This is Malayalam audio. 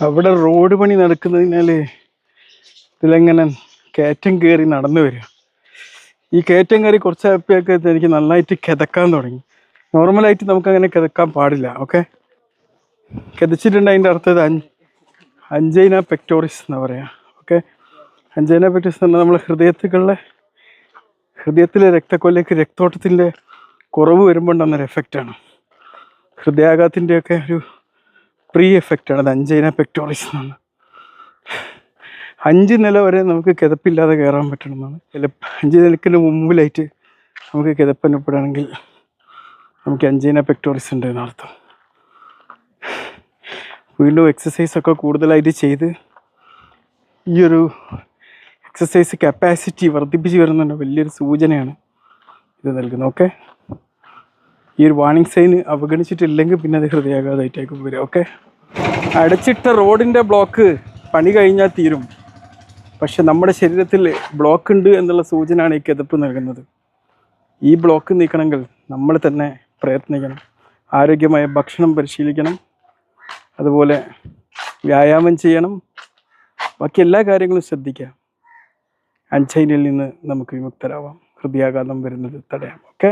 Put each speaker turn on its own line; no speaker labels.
അവിടെ റോഡ് പണി നടക്കുന്നതിനാൽ ഇതിലെങ്ങനെ കയറ്റം കയറി നടന്നു വരിക. ഈ കയറ്റം കയറി കുറച്ച് കുറച്ചായപ്പോഴൊക്കെ എനിക്ക് നന്നായിട്ട് കിതക്കാൻ തുടങ്ങി. നോർമലായിട്ട് നമുക്ക് അങ്ങനെ കിതക്കാൻ പാടില്ല ഓക്കെ? കിതച്ചിട്ടുണ്ട് അതിന്റെ അർത്ഥം അഞ്ച് അഞ്ചൈന പെക്ടോറിസ് എന്ന് പറയാം ഓക്കെ? അഞ്ചൈന പെക്ടോറിസ് എന്ന് പറഞ്ഞാൽ നമ്മൾ ഹൃദയത്തുകളിലെ ഹൃദയത്തിലെ രക്തക്കൊല്ലേക്ക് രക്തോട്ടത്തിന്റെ കുറവ് ഒരു എഫക്റ്റാണ് ഹൃദയാഘാത്തിന്റെയൊക്കെ ഒരു പ്രീ എഫക്റ്റാണ് അത് അഞ്ചൈന പെക്ടോറിസ് എന്നാണ്. അഞ്ച് നില വരെ നമുക്ക് കിതപ്പില്ലാതെ കയറാൻ പറ്റണമെന്നാണ്. ചില അഞ്ച് നിലക്കിന് മുമ്പിലായിട്ട് നമുക്ക് കിതപ്പനുപ്പെടുകയാണെങ്കിൽ നമുക്ക് അഞ്ചൈന പെക്ടോറിസ് ഉണ്ട് എന്നർത്ഥം. വീണ്ടും എക്സസൈസൊക്കെ കൂടുതലായിട്ട് ചെയ്ത് ഈ ഒരു എക്സസൈസ് കപ്പാസിറ്റി വർദ്ധിപ്പിച്ച് വരുന്നുണ്ട് വലിയൊരു സൂചനയാണ് ഇത് നൽകുന്നത്. ഓക്കെ ഈ ഒരു വാണിംഗ് സൈൻ അവഗണിച്ചിട്ടില്ലെങ്കിൽ പിന്നെ അത് ഹൃദയാഘാതമായിട്ടേക്കും വരും ഓക്കെ അടച്ചിട്ട റോഡിന്റെ ബ്ലോക്ക് പണി കഴിഞ്ഞാൽ തീരും. പക്ഷെ നമ്മുടെ ശരീരത്തിൽ ബ്ലോക്ക് ഉണ്ട് എന്നുള്ള സൂചനയാണ് ഈ കിതപ്പ് നൽകുന്നത്. ഈ ബ്ലോക്ക് നീക്കണമെങ്കിൽ നമ്മൾ തന്നെ പ്രയത്നിക്കണം. ആരോഗ്യമായ ഭക്ഷണം പരിശീലിക്കണം. അതുപോലെ വ്യായാമം ചെയ്യണം. ബാക്കി എല്ലാ കാര്യങ്ങളും ശ്രദ്ധിക്കാം അഞ്ചൈനിൽ നിന്ന് നമുക്ക് വിമുക്തരാവാം. ഹൃദയാഘാതം വരുന്നത് തടയാം ഓക്കെ